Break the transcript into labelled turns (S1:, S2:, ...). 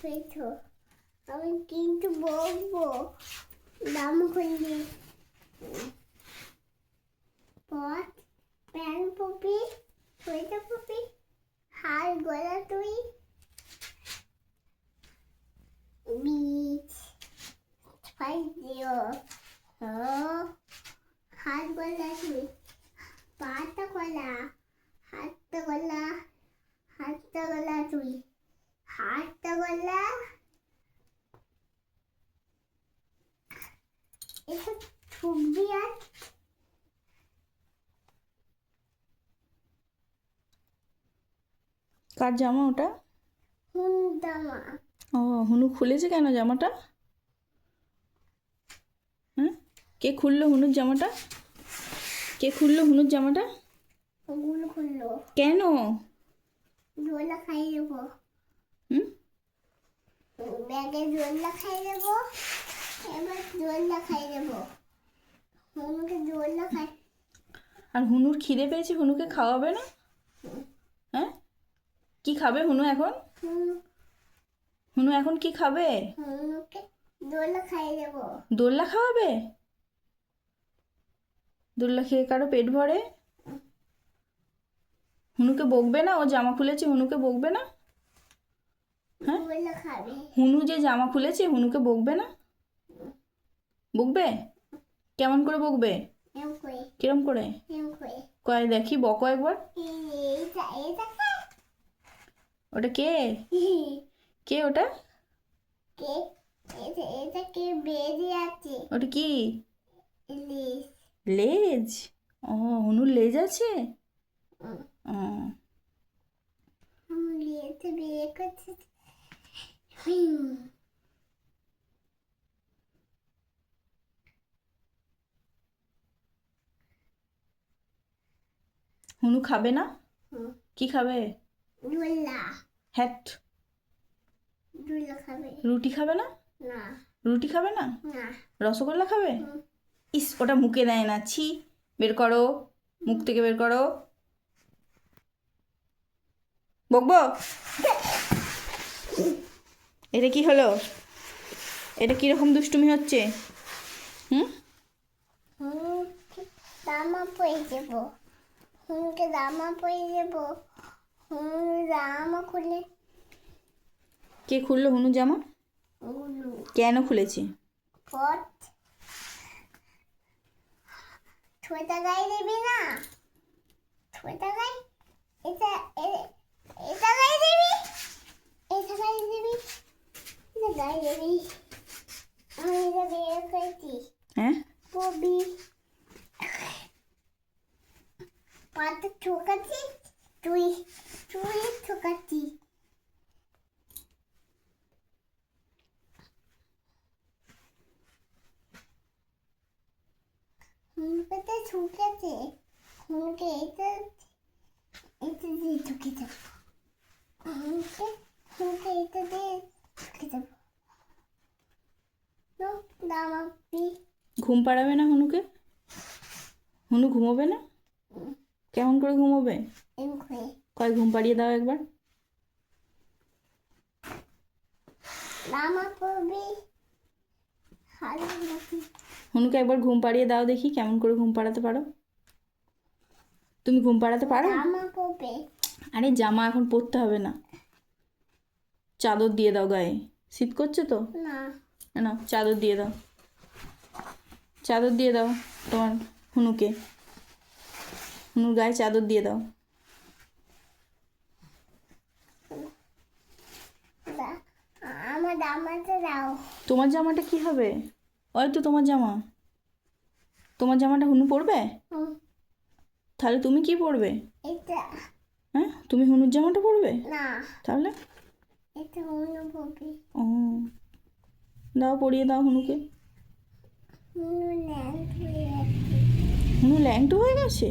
S1: পেয়েছ। আমি কিন্তু বলব দাম খুললি পথ, প্যান পপি সোয়েটার পপি হার গলা তুই, বীজ ফাইভ জিরো হাত গলা তুই পাটা গলা হাতটা গলা হাতটা গলা তুই হাতটা গলা আর
S2: কার জামা ওটা? ও হুনু খুলেছে কেন জামাটা? হ্যাঁ কে খুললো হুনুর জামাটা? কে খুললো হুনুর জামাটা?
S1: খুললো।
S2: কেন?
S1: জোলা খাই দেবো।
S2: হুম?
S1: ব্যাগে জোলা খাই দেবো।
S2: আর হুনুর খিদে পেয়েছে হুনুকে খাওয়াবে না? হ্যাঁ? কি খাবে হুনু এখন? হুনু এখন কি খাবে?
S1: দেবো
S2: দোল্লা খাওয়াবে? দোল্লা খেয়ে কারও পেট ভরে? হুনুকে বকবে না? ও জামা খুলেছে হুনুকে বকবে না? হ্যাঁ? হুনু যে জামা খুলেছে হুনুকে বকবে না? বকবে? কেমন করে বকবে? কিরম করে? কয় দেখি বকো একবার। ওটা কে? কে ওটা?
S1: কে? এটা এটা কে বেরিয়ে আছে।
S2: ওটা কি? লেজ। ও হুনুর লেজ আছে। ও।
S1: আমি লিয়েতে বিয়ে করছি হুম
S2: হুনু খাবে না? কি খাবে? হ্যাট। রুটি খাবে না? রুটি খাবে না? রসগোল্লা খাবে? ইস ওটা মুখে দেয় না। ছি বের করো। মুখ থেকে বের করো। বকবো এটা কি হলো? এটা কীরকম দুষ্টুমি হচ্ছে? হুম?
S1: পরে দেব হুমকে দামা পরে দেব। হুম দামা খুলে।
S2: কে খুললো হুনু জামা? কেন খুলেছে?
S1: পট। ছোটা গাই দিবি না? ছোটা গাই? এটা এ- এটা গাই দিবি? এটা গাই দিবি? এটা গাই দিবি? আমি এটা বের করেছি।
S2: হ্যাঁ?
S1: কবি। পাতা ঠোকাচ্ছি তুই তুই ঠোকাচ্ছি হুমকে ঠুকেছে হুমকে এটা এটা দিয়ে ঠুকে দেব হুমকে হুমকে এটা দিয়ে দেব দামাপি
S2: ঘুম পাড়াবে না হনুকে? হনু ঘুমোবে না? কেমন করে ঘুমোবে? কয় ঘুম পাড়িয়ে দাও একবার। হুনুকে একবার ঘুম পাড়িয়ে দাও দেখি কেমন করে ঘুম পাড়াতে পারো। তুমি ঘুম পাড়াতে পারো? আরে জামা এখন পরতে হবে না। চাদর দিয়ে দাও গায়ে। শীত করছে তো?
S1: না
S2: চাদর দিয়ে দাও। চাদর দিয়ে দাও তোমার হুনুকে। হুনুর গায়ে চাদর দিয়ে দাও।
S1: আমার দামাতে দাও।
S2: তোমার জামাটা কি হবে? ওই তো তোমার জামা। তোমার জামাটা হুনু পরবে? তাহলে তুমি কি পরবে?
S1: এটা।
S2: হ্যাঁ? তুমি হুনুর জামাটা পরবে?
S1: না।
S2: তাহলে?
S1: এটা হুনু পড়বি
S2: ও। দাও পরিয়ে দাও হুনুকে। হুনু ল্যাংটো হয়ে গেছে?